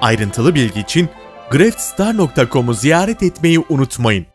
Ayrıntılı bilgi için graftstar.com'u ziyaret etmeyi unutmayın.